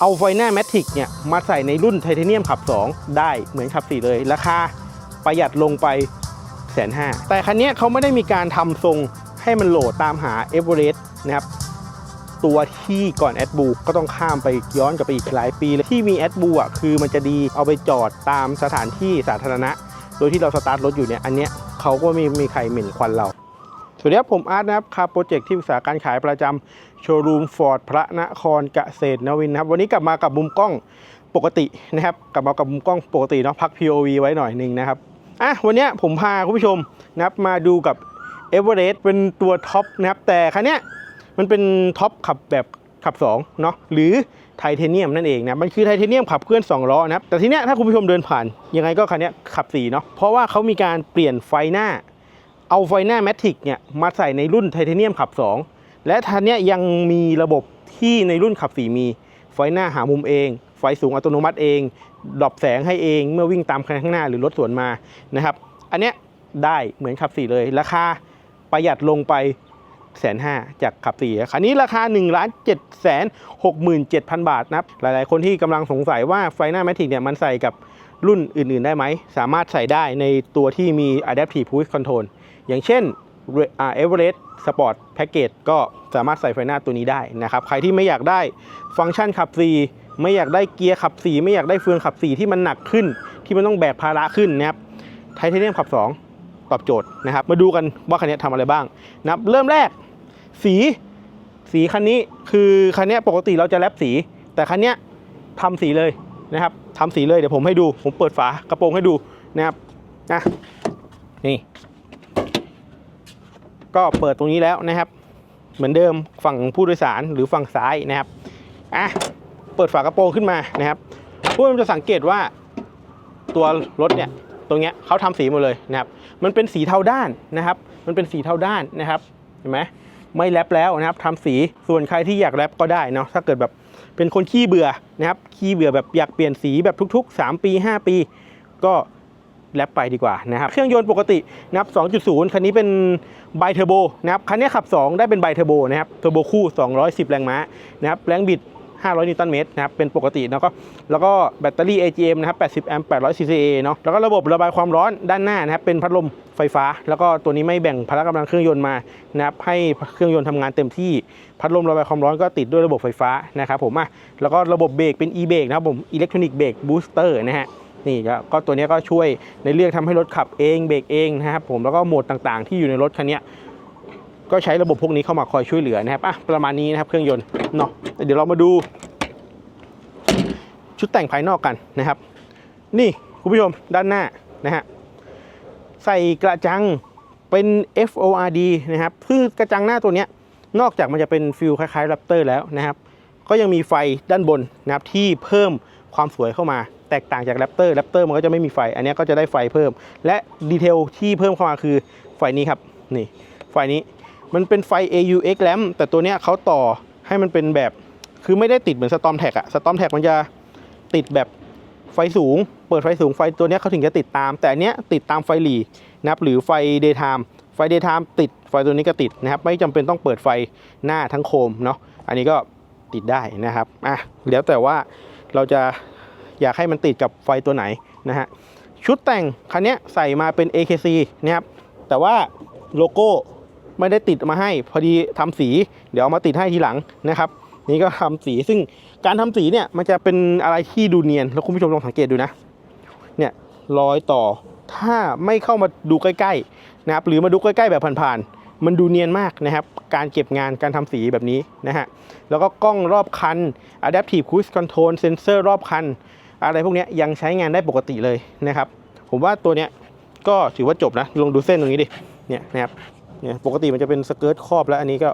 เอาไฟหน้าแมทริกเนี่ยมาใส่ในรุ่นไทเทเนียมขับ 2 ได้เหมือนขับ 4 เลย ราคาประหยัดลงไปแสนห้าแต่คันนี้เขาไม่ได้มีการทำทรงให้มันโหลดตามหาเอเวอเรสต์นะครับตัวที่ก่อนแอดบูก็ต้องข้ามไปย้อนกลับไปอีกหลายปีเลยที่มีแอดบูอะคือมันจะดีเอาไปจอดตามสถานที่สาธารณะ โดยที่เราสตาร์ทรถอยู่เนี่ยอันเนี้ยเขาก็ไม่มีใครเหม็นควันเรา วัสดีครับ ผมอาร์ตนะครับคาโปรเจกต์ที่ปรึกษาการขายประจำโชว์รูมฟอร์ดพระนครเกษตรนวินนะครับ วันนี้กลับมากับมุมกล้องปกตินะครับ กลับมากับมุมกล้องปกติเนาะพัก POV ไว้หน่อยหนึ่งนะครับอะวันนี้ผมพาคุณผู้ชมนะครับมาดูกับเอเวอเรสต์เป็นตัวท็อปนะครับ แต่คันนี้มันเป็นท็อปขับแบบขับ2เนาะหรือไทเทเนียมนั่นเองนะมันคือไทเทเนียมขับเคลื่อน2ล้อนะครับแต่ทีเนี้ยถ้าคุณผู้ชมเดินผ่านยังไงก็คันนี้ขับ4เนาะเพราะว่าเขามีการเปลี่ยนไฟหน้า เอาไฟหน้าแมทริกเนี่ยมาใส่ในรุ่นไทเทเนียมขับ 2 และทันเนี้ยยังมีระบบที่ในรุ่นขับ 4 มี ไฟหน้าหามุมเอง ไฟสูงอัตโนมัติเองดรอปแสงให้เองเมื่อวิ่งตามคันข้างหน้าหรือรถสวนมานะครับ อันเนี้ยได้เหมือนขับ 4 เลย ราคาประหยัดลงไปแสนห้าจากขับ4คันนี้ราคา1นึ่งล้านเจ็ดแสนหกหมื่นเจ็ดพันบาทนะครับ หลายๆ คนที่กำลังสงสัยว่าไฟหน้าแมทริกเนี่ยมันใส่กับรุ่นอื่น ๆ ได้ไหม สามารถใส่ได้ในตัวที่มี Adaptive Cruise Control อย่างเช่นเอเวอเรสต์สปอร์ตแพ็กเกจก็สามารถใส่ไฟหน้าตัวนี้ได้นะครับ ใครที่ไม่อยากได้ฟังก์ชันขับ 4 ไม่อยากได้เกียร์ขับ 4 ไม่อยากได้เฟืองขับ 4 ที่มันหนักขึ้น ที่มันต้องแบกภาระขึ้นนะครับไทเทเนียมขับ 2 ตอบโจทย์นะครับ มาดูกันว่าคันนี้ทำอะไรบ้างนะครับเริ่มแรก สีสีคันนี้คือคันนี้ปกติเราจะแรปสี แต่คันนี้ทำสีเลยนะครับทำสีเลยเดี๋ยวผมให้ดู ผมเปิดฝากระโปรงให้ดูนะครับนะนี่ ก็เปิดตรงนี้แล้วนะครับ เหมือนเดิมฝั่งผู้โดยสารหรือฝั่งซ้ายนะครับอะเปิดฝากระโปรงขึ้นมานะครับผู้ชมจะสังเกตว่าตัวรถเนี่ยตรงเนี้ยเขาทำสีหมดเลยนะครับ มันเป็นสีเทาด้านนะครับ มันเป็นสีเทาด้านนะครับเห็นไหมไม่แรปแล้วนะครับทำสีส่วนใครที่อยากแรปก็ได้เนาะถ้าเกิดแบบเป็นคนขี้เบื่อนะครับขี้เบื่อแบบอยากเปลี่ยนสีแบบทุก ๆ 3 ปี 5 ปี ก็ แลปไปดีกว่านะครับ เครื่องยนต์ปกตินะครับ 2.0 คันนี้เป็นไบเทอร์โบนะครับ คันนี้ขับ 2 ได้เป็นไบเทอร์โบนะครับ เทอร์โบคู่ 210 แรงม้านะครับ แรงบิด 500 นิวตันเมตรนะครับ เป็นปกติ แล้วก็ แล้วก็แบตเตอรี่ AGM นะครับ 80 แอมป์ 800 CCA เนาะ แล้วก็ระบบระบายความร้อนด้านหน้านะครับ เป็นพัดลมไฟฟ้า แล้วก็ตัวนี้ไม่แบ่งพละกำลังเครื่องยนต์มานะครับ ให้เครื่องยนต์ทำงานเต็มที่ พัดลมระบายความร้อนก็ติดด้วยระบบไฟฟ้านะครับผมอะแล้วก็ระบบเบรกเป็น e เบรกนะครับผมอิเล็กทรอนิกส์เบรกบูสเตอร์นะฮะ นี่ก็ตัวนี้ก็ช่วยในเรื่องทำให้รถขับเองเบรกเองนะครับผมแล้วก็โหมดต่างๆ ที่อยู่ในรถคันนี้ก็ใช้ระบบพวกนี้เข้ามาคอยช่วยเหลือนะครับอะประมาณนี้นะครับเครื่องยนต์เนาะเดี๋ยวเรามาดู ชุดแต่งภายนอกกันนะครับ นี่คุณผู้ชมด้านหน้านะฮะใส่กระจังเป็น FORD นะครับคือกระจังหน้าตัวเนี้ยนอกจากมันจะเป็นฟิลคล้ายๆ Raptor แล้วนะครับ ก็ยังมีไฟด้านบนนะครับที่เพิ่มความสวยเข้ามา แตกต่างจากแรปเตอร์แรปเตอร์มันก็จะไม่มีไฟ อันนี้ก็จะได้ไฟเพิ่ม และดีเทลที่เพิ่มเข้ามาคือไฟนี้ครับนี่ไฟนี้มันเป็นไฟ AUX lamp แต่ตัวเนี้ยเขาต่อให้มันเป็นแบบคือไม่ได้ติดเหมือน Storm Tag อะ Storm Tag มันจะติดแบบไฟสูง เปิดไฟสูงไฟตัวเนี้ยเขาถึงจะติดตาม แต่อันเนี้ยติดตามไฟหลีนะครับหรือไฟ daytime ไฟ daytime ติดไฟตัวนี้ก็ติดนะครับ ไม่จำเป็นต้องเปิดไฟหน้าทั้งโคมเนาะอันนี้ก็ติดได้นะครับอะแล้วแต่ว่าเราจะ อยากให้มันติดกับไฟตัวไหนนะฮะชุดแต่งคันนี้ใส่มาเป็น AKC นะครับแต่ว่าโลโก้ไม่ได้ติดมาให้ พอดีทำสี เดี๋ยวเอามาติดให้ทีหลังนะครับ นี่ก็ทำสีซึ่งการทำสีเนี่ยมันจะเป็นอะไรที่ดูเนียน แล้วคุณผู้ชมลองสังเกตดูนะเนี่ยรอยต่อถ้าไม่เข้ามาดูใกล้ๆนะครับหรือมาดูใกล้ๆแบบผ่านๆมันดูเนียนมากนะครับ การเก็บงานการทำสีแบบนี้นะฮะแล้วก็กล้องรอบคัน Adaptive Cruise Control Sensor รอบคัน อะไรพวกนี้ยังใช้งานได้ปกติเลยนะครับ ผมว่าตัวเนี้ยก็ถือว่าจบนะลองดูเส้นตรงนี้ดิเนี่ยนะครับเนี่ยปกติมันจะเป็นสเกิร์ตครอบแล้วอันนี้ก็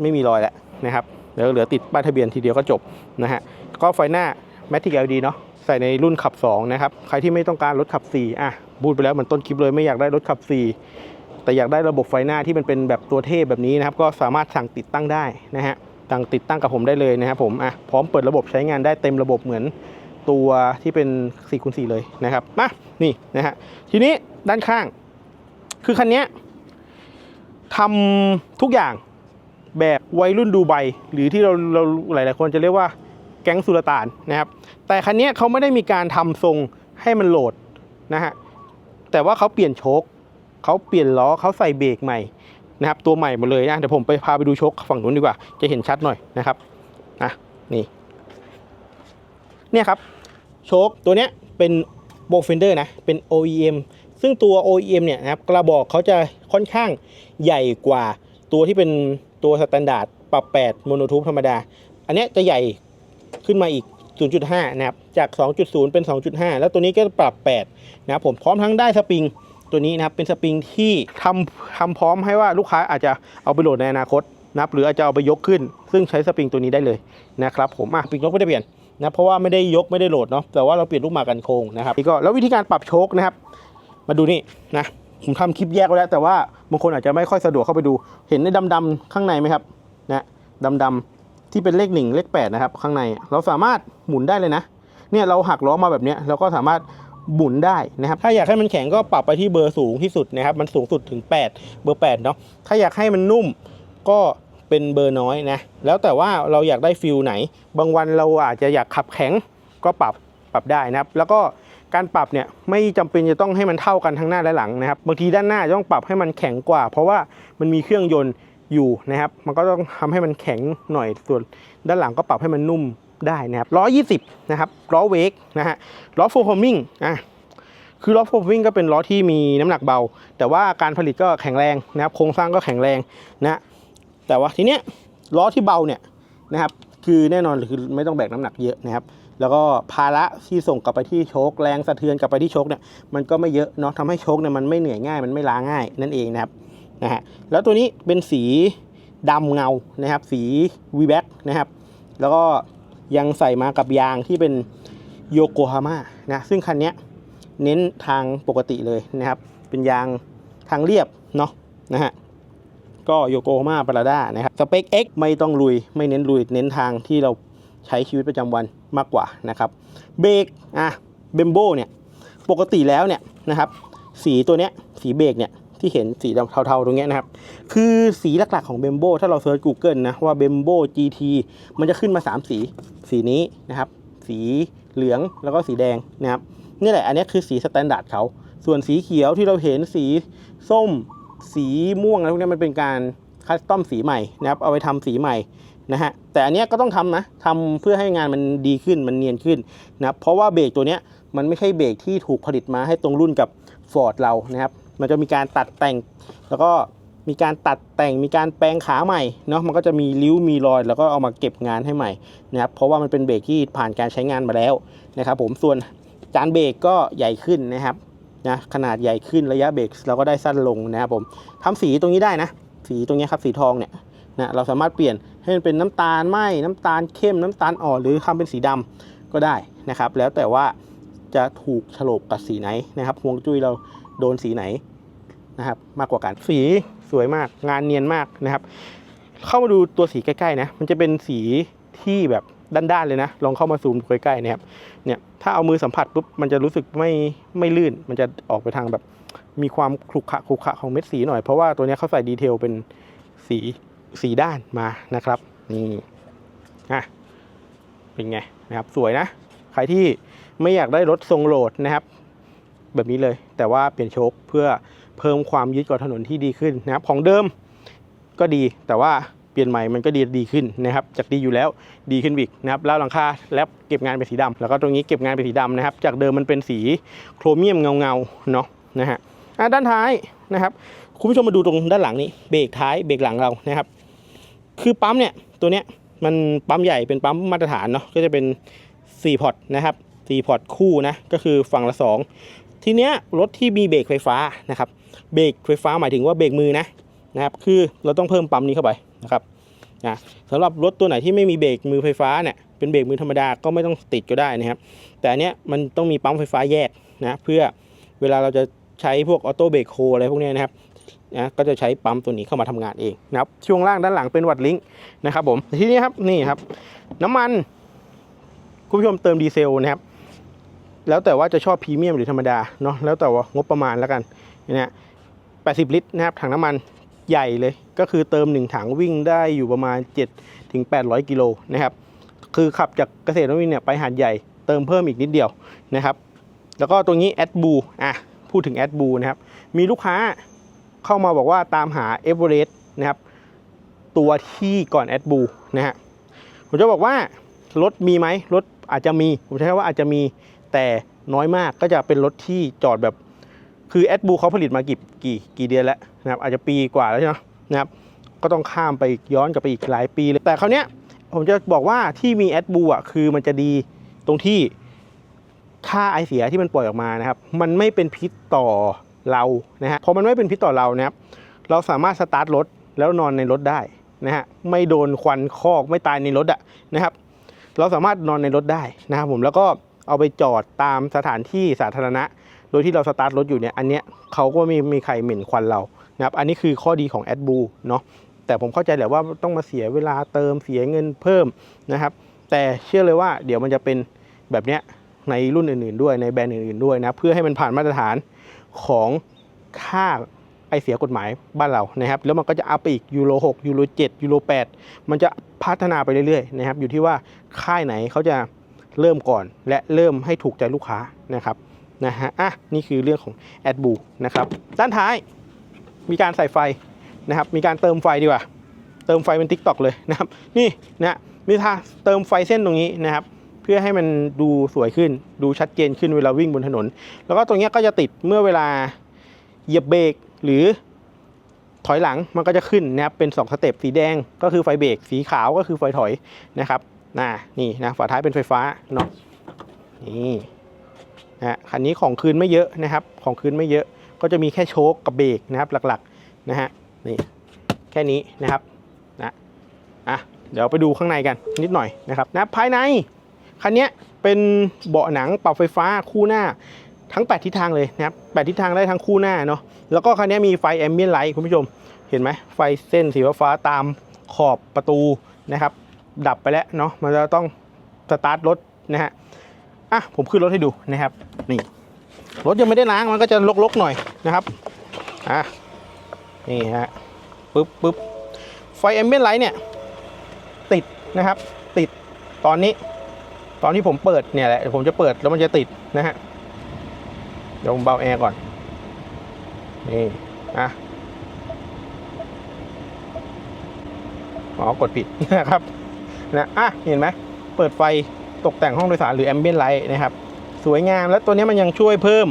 ไม่มีรอยแล้วนะครับเดี๋ยวเหลือติดป้ายทะเบียนทีเดียวก็จบนะฮะก็ไฟหน้า Matic LED เนาะใส่ในรุ่นขับ 2 นะครับ ใครที่ไม่ต้องการรถขับ 4 อะพูดไปแล้วเหมือนต้นคลิปเลยไม่อยากได้รถขับ 4 แต่อยากได้ระบบไฟหน้าที่มันเป็นแบบตัวเทพแบบนี้นะครับ ก็สามารถสั่งติดตั้งได้นะฮะสั่งติดตั้งกับผมได้เลยนะครับผมอะพร้อมเปิดระบบใช้งานได้เต็มระบบเหมือน ตัวที่เป็น4คูณ4เลยนะครับมานี่นะฮะทีนี้ด้านข้าง คือคันนี้ทำทุกอย่างแบบวัยรุ่นดูไบหรือที่เราเราหลาย ๆ คนจะเรียกว่าแก๊งสุลต่านนะครับ แต่คันนี้เขาไม่ได้มีการทำทรงให้มันโหลดนะฮะแต่ว่าเขาเปลี่ยนโชคเขาเปลี่ยนล้อเขาใส่เบรกใหม่นะครับตัวใหม่หมดเลยนะเดี๋ยวผมไปพาไปดูโชคฝั่งนู้นดีกว่าจะเห็นชัดหน่อยนะครับอะนี่ เนี่ยครับโชคตัวเนี้ยเป็นโบเฟนเดอร์นะเป็น OEM ซึ่งตัว OEM เนี่ยนะครับกระบอกเขาจะค่อนข้างใหญ่กว่าตัวที่เป็นตัวสแตนดาร์ดปรับ8โมโนทูปธรรมดา อันนี้จะใหญ่ขึ้นมาอีก 0.5 นะครับ จาก 2.0 เป็น 2.5 แล้วตัวนี้ก็ปรับ 8 นะครับผมพร้อมทั้งได้สปริงตัวนี้นะครับเป็นสปริงที่ทำทำพร้อมให้ว่าลูกค้าอาจจะเอาไปโหลดในอนาคตนะครับหรืออาจจะเอาไปยกขึ้น ซึ่งใช้สปริงตัวนี้ได้เลยนะครับผมอะปีกนกไม่ได้เปลี่ยน นะเพราะว่าไม่ได้ยกไม่ได้โหลดเนาะแต่ว่าเราเปลี่ยนลูกหมากกันโค้งนะครับนี่ก็แล้ววิธีการปรับโชคนะครับ มาดูนี่นะผมทำคลิปแยกไว้แล้ว แต่ว่าบางคนอาจจะไม่ค่อยสะดวกเข้าไปดู เห็นในดำๆข้างในไหมครับนะดำๆที่เป็นเลขหนึ่งเลขแปดนะครับข้างในเราสามารถหมุนได้เลยนะเนี่ยเราหักล้อมาแบบนี้เราก็สามารถหมุนได้นะครับ ถ้าอยากให้มันแข็งก็ปรับไปที่เบอร์สูงที่สุดนะครับ มันสูงสุดถึง 8 เบอร์8เนาะถ้าอยากให้มันนุ่มก็ เป็นเบอร์น้อยนะ แล้วแต่ว่าเราอยากได้ฟิลไหน บางวันเราอาจจะอยากขับแข็งก็ปรับปรับได้นะครับ แล้วก็การปรับเนี่ยไม่จำเป็นจะต้องให้มันเท่ากันทั้งหน้าและหลังนะครับ บางทีด้านหน้าต้องปรับให้มันแข็งกว่า เพราะว่ามันมีเครื่องยนต์อยู่นะครับ มันก็ต้องทำให้มันแข็งหน่อย ส่วนด้านหลังก็ปรับให้มันนุ่มได้นะครับล้อ 20 นะครับล้อเวกนะฮะล้อโฟร์ o มิงอะคือล้อโฟร์ o มิงก็เป็นล้อที่มีน้ำหนักเบา แต่ว่าการผลิตก็แข็งแรงนะครับ โครงสร้างก็แข็งแรงนะ แต่ว่าทีเนี้ยล้อที่เบาเนี่ยนะครับคือแน่นอนคือไม่ต้องแบกน้ำหนักเยอะนะครับ แล้วก็ภาระที่ส่งกลับไปที่โชคแรงสะเทือนกลับไปที่โชคเนี่ยมันก็ไม่เยอะเนาะทำให้โชคเนี่ยมันไม่เหนื่อยง่ายมันไม่ล้าง่ายนั่นเองนะครับนะฮะแล้วตัวนี้เป็นสีดำเงานะครับสี v b a c นะครับ แล้วก็ยังใส่มากับยางที่เป็นโยโกฮาม่านะซึ่งคันเนี้ยเน้นทางปกติเลยนะครับ เป็นยางทางเรียบเนาะนะฮะ ก็โยโกฮาม่าปราด้านะครับสเปค X ไม่ต้องลุยไม่เน้นลุย เน้นทางที่เราใช้ชีวิตประจำวันมากกว่านะครับเบรกอะเบมโบเนี่ยปกติแล้วเนี่ยนะครับสีตัวเนี้ยสีเบรกเนี่ยที่เห็นสีเทาๆตรงเนี้ยนะครับ คือสีหลักๆของเบมโบถ้าเราเซิร์ช Google นะว่าเบมโบ GT มันจะขึ้นมา 3 สี สีนี้นะครับ สีเหลืองแล้วก็สีแดงนะครับนี่แหละอันนี้คือสีสแตนดาร์ดเขา ส่วนสีเขียวที่เราเห็นสีส้ม สีม่วงอะไรพวกนี้มันเป็นการคัสตอมสีใหม่นะครับเอาไปทำสีใหม่นะฮะแต่อันนี้ก็ต้องทำนะทำเพื่อให้งานมันดีขึ้นมันเนียนขึ้นนะครับเพราะว่าเบรกตัวเนี้ยมันไม่ใช่เบรกที่ถูกผลิตมาให้ตรงรุ่นกับ Ford เรานะครับมันจะมีการตัดแต่ง แล้วก็มีการตัดแต่งมีการแปลงขาใหม่เนาะมันก็จะมีริ้วมีรอย แล้วก็เอามาเก็บงานให้ใหม่นะครับเพราะว่ามันเป็นเบรกที่ผ่านการใช้งานมาแล้วนะครับผมส่วนจานเบรกก็ใหญ่ขึ้นนะครับ นะขนาดใหญ่ขึ้นระยะเบรกเราก็ได้สั้นลงนะครับผมทำสีตรงนี้ได้นะ สีตรงนี้ครับสีทองเนี่ยนะเราสามารถเปลี่ยนให้มันเป็นน้ำตาลไหมน้ำตาลเข้มน้ำตาลอ่อนหรือทำเป็นสีดำก็ได้นะครับ แล้วแต่ว่าจะถูกฉลกกับสีไหนนะครับฮวงจุ้ยเราโดนสีไหนนะครับ มากกว่ากันสีสวยมากงานเนียนมากนะครับ เข้ามาดูตัวสีใกล้ๆนะมันจะเป็นสีที่แบบ ด้านๆเลยนะ ลองเข้ามาซูมใกล้ๆนะครับเนี่ยถ้าเอามือสัมผัสปุ๊บมันจะรู้สึกไม่ไม่ลื่น มันจะออกไปทางแบบมีความขรุขระขรุขระของเม็ดสีหน่อย เพราะว่าตัวนี้เขาใส่ดีเทลเป็นสีสีด้านมานะครับนี่อะเป็นไงนะครับสวยนะ ใครที่ไม่อยากได้รถทรงโหลดนะครับ แบบนี้เลย แต่ว่าเปลี่ยนโชคเพื่อเพิ่มความยึดเกาะถนนที่ดีขึ้นนะครับของเดิมก็ดีแต่ว่า เปลี่ยนใหม่มันก็ดีดีขึ้นนะครับจากดีอยู่แล้วดีขึ้นอีกนะครับแล้วหลังคาแล้วเก็บงานเป็นสีดำแล้วก็ตรงนี้เก็บงานเป็นสีดำนะครับ จากเดิมมันเป็นสีโครเมียมเงาเงาเนาะนะฮะอะด้านท้ายนะครับคุณผู้ชมมาดูตรงด้านหลังนี้เบรกท้ายเบรกหลังเรานะครับ คือปั๊มเนี่ยตัวเนี้ยมันปั๊มใหญ่เป็นปั๊มมาตรฐานเนาะก็จะเป็น4พอร์ตนะครับ4พอร์ตคู่นะก็คือฝั่งละ 2 ทีเนี้ยรถที่มีเบรกไฟฟ้านะครับเบรกไฟฟ้าหมายถึงว่าเบรกมือนะ นะครับคือเราต้องเพิ่มปั๊มนี้เข้าไปนะครับนะสำหรับรถตัวไหนที่ไม่มีเบรกมือไฟฟ้าเนี่ยเป็นเบรกมือธรรมดาก็ไม่ต้องติดก็ได้นะครับ แต่อันเนี้ยมันต้องมีปั๊มไฟฟ้าแยกนะเพื่อเวลาเราจะใช้พวกออโต้เบรกโฮอะไรพวกนี้นะครับนะก็จะใช้ปั๊มตัวนี้เข้ามาทำงานเองนะครับช่วงล่างด้านหลังเป็นวัดลิงก์นะครับผมทีนี้ครับนี่ครับ น้ำมันคุณผู้ชมเติมดีเซลนะครับแล้วแต่ว่าจะชอบพรีเมียมหรือธรรมดาเนาะแล้วแต่ว่างบประมาณแล้วกันนะฮะ80 ลิตรนะครับถังน้ำมัน ใหญ่เลย ก็คือเติม 1 ถังวิ่งได้อยู่ประมาณ 7 ถึง 800 กิโลนะครับ คือขับจากเกษตรนวมินทร์เนี่ยไปหาดใหญ่เติมเพิ่มอีกนิดเดียวนะครับ แล้วก็ตรงนี้แอดบูอะพูดถึงแอดบูนะครับ มีลูกค้าเข้ามาบอกว่าตามหาเอเวอเรสต์นะครับ ตัวที่ก่อนแอดบูนะฮะผมจะบอกว่ารถมีไหมรถอาจจะมี ผมใช้คำว่าอาจจะมีแต่น้อยมากก็จะเป็นรถที่จอดแบบ คือแอดบูเขาผลิตมากี่กี่กี่เดือนแล้วนะครับอาจจะปีกว่าแล้วใช่ไหมนะครับก็ต้องข้ามไปย้อนกลับไปอีกหลายปีเลยแต่คราวเนี้ยผมจะบอกว่าที่มีแอดบูอะคือมันจะดีตรงที่ค่าไอเสียที่มันปล่อยออกมานะครับ มันไม่เป็นพิษต่อเรานะฮะพอมันไม่เป็นพิษต่อเรานะครับ เราสามารถสตาร์ทรถแล้วนอนในรถได้นะฮะไม่โดนควันคอกไม่ตายในรถอะนะครับ เราสามารถนอนในรถได้นะครับผมแล้วก็เอาไปจอดตามสถานที่สาธารณะ โดยที่เราสตาร์ทรถอยู่เนี่ยอันเนี้ยเขาก็ไม่มีใครเหม็นควันเรานะครับอันนี้คือข้อดีของ a d b l u เนาะแต่ผมเข้าใจแหละว่าต้องมาเสียเวลาเติมเสียเงินเพิ่มนะครับแต่เชื่อเลยว่าเดี๋ยวมันจะเป็นแบบเนี้ยในรุ่นอื่นๆด้วยในแบรนด์อื่นๆด้วยนะเพื่อให้มันผ่านมาตรฐานของค่าไอเสียกฎหมายบ้านเรานะครับแล้วมันก็จะอัพไปอีกยูโร6ยูโร7ยูโร8มันจะพัฒนาไปเรื่อยๆนะครับอยู่ที่ว่าค่ายไหนเขาจะเริ่มก่อนและเริ่มให้ถูกใจลูกค้านะครับ นะฮะอะนี่คือเรื่องของ a d b l u นะครับด้านท้ายมีการใส่ไฟนะครับมีการเติมไฟดีกว่า เติมไฟเป็น t ิ k t o k เลยนะครับนี่นะมีทาเติมไฟเส้นตรงนี้นะครับเพื่อให้มันดูสวยขึ้นดูชัดเจนขึ้นเวลาวิ่งบนถนน แล้วก็ตรงนี้ก็จะติดเมื่อเวลาเหยียบเบรกหรือถอยหลังมันก็จะขึ้นนะครับเป็น 2 สเต็ปสีแดงก็คือไฟเบรกสีขาวก็คือไฟถอยนะครับน่ะนี่นะฝาท้ายเป็นไฟฟ้าเนาะนี่ นะฮะคันนี้ของคืนไม่เยอะนะครับ ของคืนไม่เยอะก็จะมีแค่โชคกับเบรกนะครับหลักๆนะฮะนี่แค่นี้นะครับนะอะเดี๋ยวไปดูข้างในกันนิดหน่อยนะครับนะภายในคันเนี้ยเป็นเบาะหนังปรับไฟฟ้าคู่หน้าทั้ง 8 ทิศทางเลยนะครับ8ทิศทางได้ทั้งคู่หน้าเนาะแล้วก็คันนี้มีไฟแอมเบียนไลท์คุณผู้ชมเห็นไหมไฟเส้นสีฟ้าตามขอบประตูนะครับ ดับไปแล้วเนาะมันจะต้องสตาร์ทรถนะฮะ อะผมขึ้นรถให้ดูนะครับ นี่รถยังไม่ได้ล้างมันก็จะลกๆหน่อยนะครับอะนี่ฮะปึ๊บปึ๊บไฟแอมเบียนไลท์เนี่ย ติดนะครับ ติดตอนนี้ ตอนที่ผมเปิดเนี่ยแหละเดี๋ยวผมจะเปิดแล้วมันจะติดนะฮะเดี๋ยวผมเบาแอร์ก่อนนี่อะอ๋อกดผิดนะครับนะอะเห็นไหมเปิดไฟ ตกแต่งห้องโดยสารหรือแอมเบียนไลท์นะครับสวยงาม และตัวนี้มันยังช่วยเพิ่ม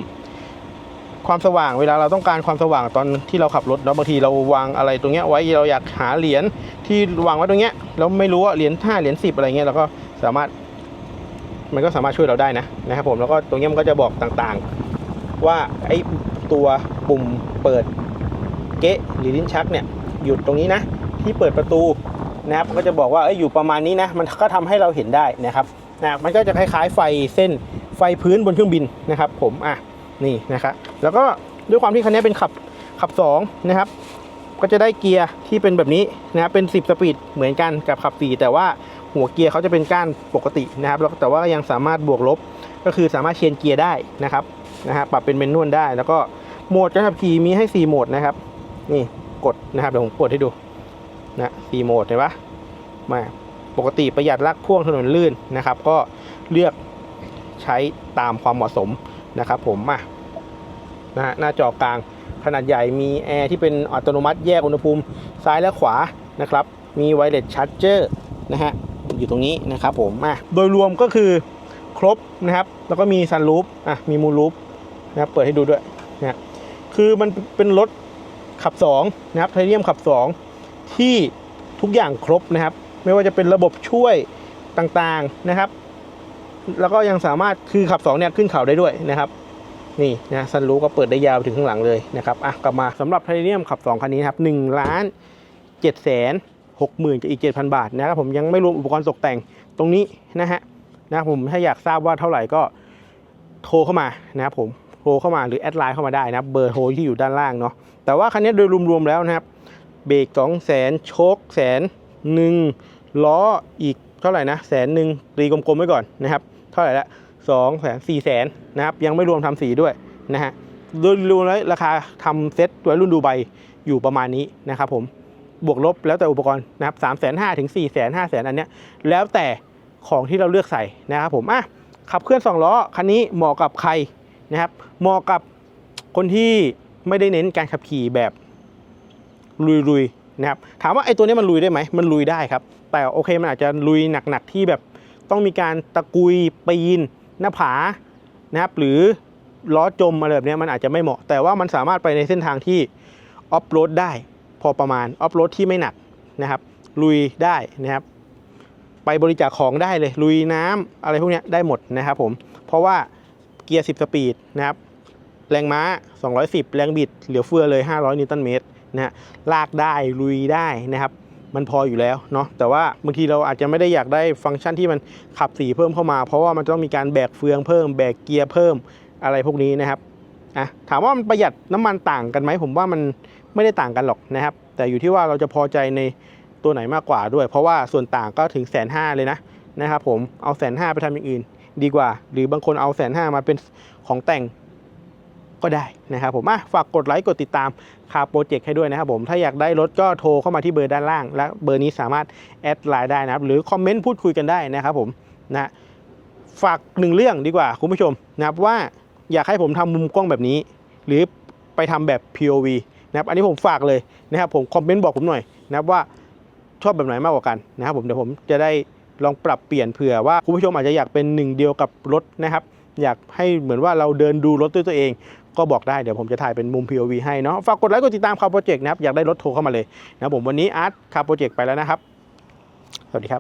ความสว่างเวลาเราต้องการความสว่างตอนที่เราขับรถแล้วบางทีเราวางอะไรตรงเนี้ยไว้เราอยากหาเหรียญที่วางไว้ตรงเนี้ยแล้วไม่รู้ว่าเหรียญห้าเหรียญสิบอะไรเงี้ยเราก็สามารถ มันก็สามารถช่วยเราได้นะนะครับผมแล้วก็ตรงเนี้ยมันก็จะบอกต่างๆ ว่าไอ้ตัวปุ่มเปิดเกะหรือลิ้นชักเนี่ยอยู่ตรงนี้นะที่เปิดประตูนะครับก็จะบอกว่าเอ้ยอยู่ประมาณนี้นะมันก็ทำให้เราเห็นได้นะครับ นะมันก็จะคล้ายๆไฟเส้นไฟพื้นบนเครื่องบินนะครับ ผมอะนี่นะครับแล้วก็ด้วยความที่คันนี้เป็นขับขับ2นะครับก็จะได้เกียร์ที่เป็นแบบนี้นะครับเป็น 10 สปีดเหมือนกันกับขับ 4 แต่ว่าหัวเกียร์เขาจะเป็นก้านปกตินะครับแล้วแต่ว่ายังสามารถบวกลบก็คือสามารถเชนเกียร์ได้นะครับนะฮะปรับเป็นเมนนวลได้ แล้วก็โหมดการขับขี่มีให้ 4 โหมดนะครับ นี่กดนะครับเดี๋ยวผมกดให้ดูนะ4โหมดเห็นปะมา ปกติประหยัดลักพ่วงถนนลื่นนะครับ ก็เลือกใช้ตามความเหมาะสมนะครับ ผมมานะฮะหน้าจอกลางขนาดใหญ่มีแอร์ที่เป็นอัตโนมัติแยกอุณหภูมิซ้ายและขวานะครับ มีไวเลสชาร์จเจอร์นะฮะอยู่ตรงนี้นะครับผมอะโดยรวมก็คือครบนะครับ แล้วก็มีซันรูฟอะมีมูรูฟนะครับเปิดให้ดูด้วยนะฮะคือมันเป็นรถขับ2นะครับไทเทียมขับ 2 ที่ทุกอย่างครบนะครับ ไม่ว่าจะเป็นระบบช่วยต่างๆนะครับ แล้วก็ยังสามารถคือขับ2เนี่ยขึ้นเขาได้ด้วยนะครับนี่นะซันรูก็เปิดได้ยาวถึงข้างหลังเลยนะครับอะกลับมาสำหรับไทเทเนียมขับ 2 คันนี้นะครับ1ล้าน7แสน6หมื่นกับอีก7,000บาทนะครับผมยังไม่รวมอุปกรณ์ตกแต่งตรงนี้นะฮะนะครับผมถ้าอยากทราบว่าเท่าไหร่ก็โทรเข้ามานะครับผมโทรเข้ามาหรือแอดไลน์เข้ามาได้นะเบอร์โทรที่อยู่ด้านล่างเนาะแต่ว่าคันนี้โดยรวมๆแล้วนะครับเบรก2 0 0แสนโชคแสนหนึ่ง ล้ออีกเท่าไหร่นะแสนหนึ่งตีกลมๆไว้ก่อนนะครับเท่าไหร่ละสองแสนสี่แสนนะครับยังไม่รวมทำสีด้วยนะฮะโดยรวมแล้วราคาทำเซ็ตตัวรุ่นดูใบอยู่ประมาณนี้นะครับผมบวกลบแล้วแต่อุปกรณ์นะครับสามแสนห้าถึงสี่แสนห้าแสนอันเนี้ยแล้วแต่ของที่เราเลือกใส่นะครับผมอะขับเคลื่อนสองล้อคันนี้เหมาะกับใครนะครับเหมาะกับคนที่ไม่ได้เน้นการขับขี่แบบลุยๆ นะครับถามว่าไอ้ตัวนี้มันลุยได้ไหมมันลุยได้ครับ แต่โอเคมันอาจจะลุยหนักๆที่แบบต้องมีการตะกุยปีนหน้าผานะครับหรือล้อจมอะไรแบบนี้มันอาจจะไม่เหมาะ แต่ว่ามันสามารถไปในเส้นทางที่ออฟโรดได้พอประมาณออฟโรดที่ไม่หนักนะครับ ลุยได้นะครับ ไปบริจาคของได้เลย ลุยน้ำอะไรพวกนี้ได้หมดนะครับผม เพราะว่าเกียร์ 10 สปีดนะครับ แรงม้า 210 แรงบิดเหลือเฟือเลย 500 นิวตันเมตร นะลากได้ลุยได้นะครับมันพออยู่แล้วเนาะแต่ว่าบางทีเราอาจจะไม่ได้อยากได้ฟังก์ชันที่มันขับสีเพิ่มเข้ามา เพราะว่ามันต้องมีการแบกเฟืองเพิ่ม แบกเกียร์เพิ่มอะไรพวกนี้นะครับอะถามว่ามันประหยัดน้ำมันต่างกันไหมผมว่ามันไม่ได้ต่างกันหรอกนะครับ แต่อยู่ที่ว่าเราจะพอใจในตัวไหนมากกว่าด้วย เพราะว่าส่วนต่างก็ถึงแสนห้าเลยนะนะครับผมเอาแสนห้าไปทำอย่างอื่น ดีกว่า หรือบางคนเอาแสนห้ามาเป็นของแต่ง ก็ได้นะครับผมอะฝากกดไลค์กดติดตามคาโปรเจกต์ให้ด้วยนะครับผมถ้าอยากได้รถก็โทรเข้ามาที่เบอร์ด้านล่าง และเบอร์นี้สามารถแอดไลน์ได้นะครับหรือคอมเมนต์พูดคุยกันได้นะครับผมนะฝากหนึ่งเรื่องดีกว่าคุณผู้ชมนะครับว่าอยากให้ผมทำมุมกล้องแบบนี้ หรือไปทำแบบ POV นะครับอันนี้ผมฝากเลยนะครับผมคอมเมนต์บอกผมหน่อยนะครับว่าชอบแบบไหนมากกว่ากันนะครับผมเดี๋ยวผมจะได้ลองปรับเปลี่ยนเผื่อว่าคุณผู้ชมอาจจะอยากเป็นหนึ่งเดียวกับรถนะครับ อยากให้เหมือนว่าเราเดินดูรถด้วยตัวเอง ก็บอกได้เดี๋ยวผมจะถ่ายเป็นมุม POV ให้เนาะฝากกดไลค์กดติดตามคาร์โปรเจกต์นะครับอยากได้รถโทรเข้ามาเลยนะผมวันนี้อาร์ตคาร์โปรเจกต์ไปแล้วนะครับ สวัสดีครับ